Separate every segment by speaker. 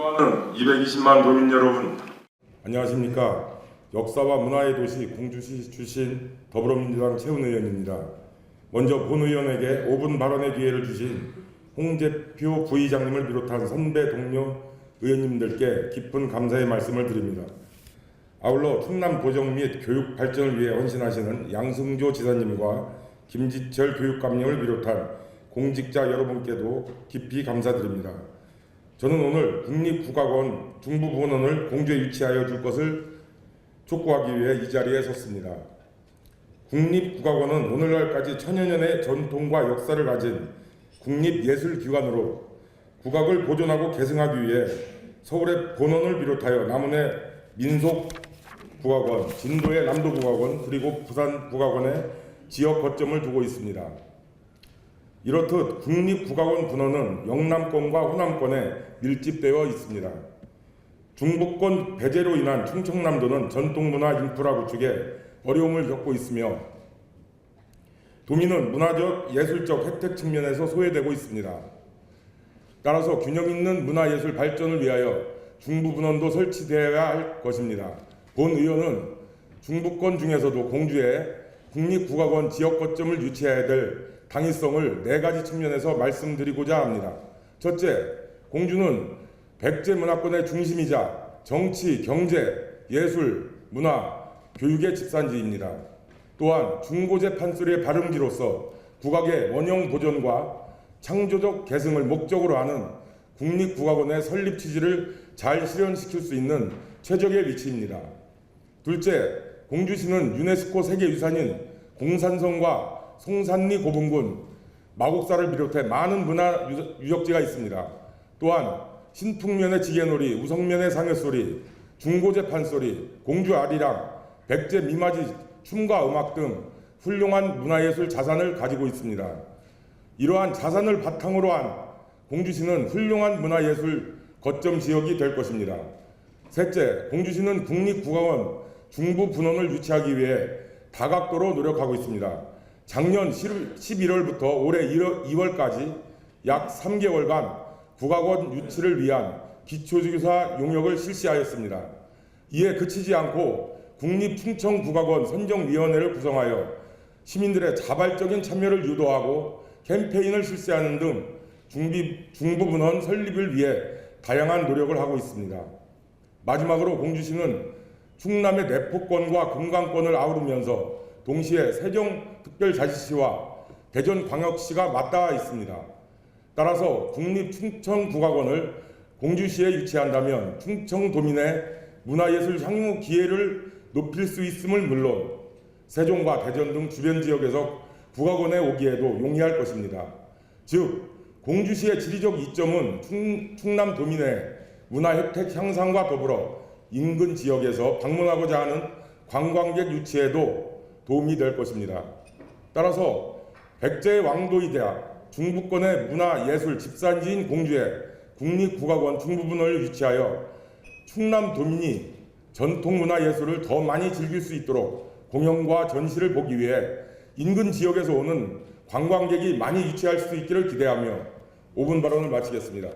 Speaker 1: 존경하는 220만 도민 여러분,
Speaker 2: 안녕하십니까. 역사와 문화의 도시 공주시 출신 더불어민주당 최훈 의원입니다. 먼저 본 의원에게 5분 발언의 기회를 주신 홍재표 부의장님을 비롯한 선배 동료 의원님들께 깊은 감사의 말씀을 드립니다. 아울러 충남 도정 및 교육 발전을 위해 헌신하시는 양승조 지사님과 김지철 교육감님을 비롯한 공직자 여러분께도 깊이 감사드립니다. 저는 오늘 국립국악원 중부본원을 공주에 위치하여 줄 것을 촉구하기 위해 이 자리에 섰습니다. 국립국악원은 오늘날까지 천여 년의 전통과 역사를 가진 국립예술기관으로 국악을 보존하고 계승하기 위해 서울의 본원을 비롯하여 남원의 민속국악원, 진도의 남도국악원 그리고 부산국악원에 지역 거점을 두고 있습니다. 이렇듯 국립국악원 분원은 영남권과 호남권에 밀집되어 있습니다. 중부권 배제로 인한 충청남도는 전통문화 인프라 구축에 어려움을 겪고 있으며 도민은 문화적 예술적 혜택 측면에서 소외되고 있습니다. 따라서 균형 있는 문화예술 발전을 위하여 중부분원도 설치되어야 할 것입니다. 본 의원은 중부권 중에서도 공주에 국립국악원 지역 거점을 유치해야 될 당위성을 네 가지 측면에서 말씀드리고자 합니다. 첫째, 공주는 백제 문화권의 중심이자 정치, 경제, 예술, 문화, 교육의 집산지입니다. 또한 중고제 판소리의 발음지로서 국악의 원형 보존과 창조적 계승을 목적으로 하는 국립국악원의 설립 취지를 잘 실현시킬 수 있는 최적의 위치입니다. 둘째, 공주시는 유네스코 세계유산인 공산성과 송산리 고분군, 마곡사를 비롯해 많은 문화 유적지가 있습니다. 또한 신풍면의 지게놀이, 우성면의 상여소리, 중고제 판소리, 공주 아리랑, 백제 미마지 춤과 음악 등 훌륭한 문화예술 자산을 가지고 있습니다. 이러한 자산을 바탕으로 한 공주시는 훌륭한 문화예술 거점 지역이 될 것입니다. 셋째, 공주시는 국립국악원 중부 분원을 유치하기 위해 다각도로 노력하고 있습니다. 작년 11월부터 올해 2월까지 약 3개월간 국악원 유치를 위한 기초교사 용역을 실시하였습니다. 이에 그치지 않고 국립충청국악원 선정위원회를 구성하여 시민들의 자발적인 참여를 유도하고 캠페인을 실시하는 등 중비, 중부분원 설립을 위해 다양한 노력을 하고 있습니다. 마지막으로 공주시는 충남의 내포권과 금강권을 아우르면서 동시에 세종특별자치시와 대전광역시가 맞닿아 있습니다. 따라서 국립충청국악원을 공주시에 유치한다면 충청도민의 문화예술 향유 기회를 높일 수 있음을 물론 세종과 대전 등 주변 지역에서 국악원에 오기에도 용이할 것입니다. 즉 공주시의 지리적 이점은 충, 충남 도민의 문화 혜택 향상과 더불어 인근 지역에서 방문하고자 하는 관광객 유치에도 도움이 될 것입니다. 따라서 백제 왕도이대학 중부권의 문화 예술 집산지인 공주에 국립국악원 중부분을 유치하여 충남 도민이 전통 문화 예술을 더 많이 즐길 수 있도록 공연과 전시를 보기 위해 인근 지역에서 오는 관광객이 많이 유치할 수 있기를 기대하며 5분 발언을 마치겠습니다.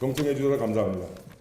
Speaker 2: 경청해 주셔서 감사합니다.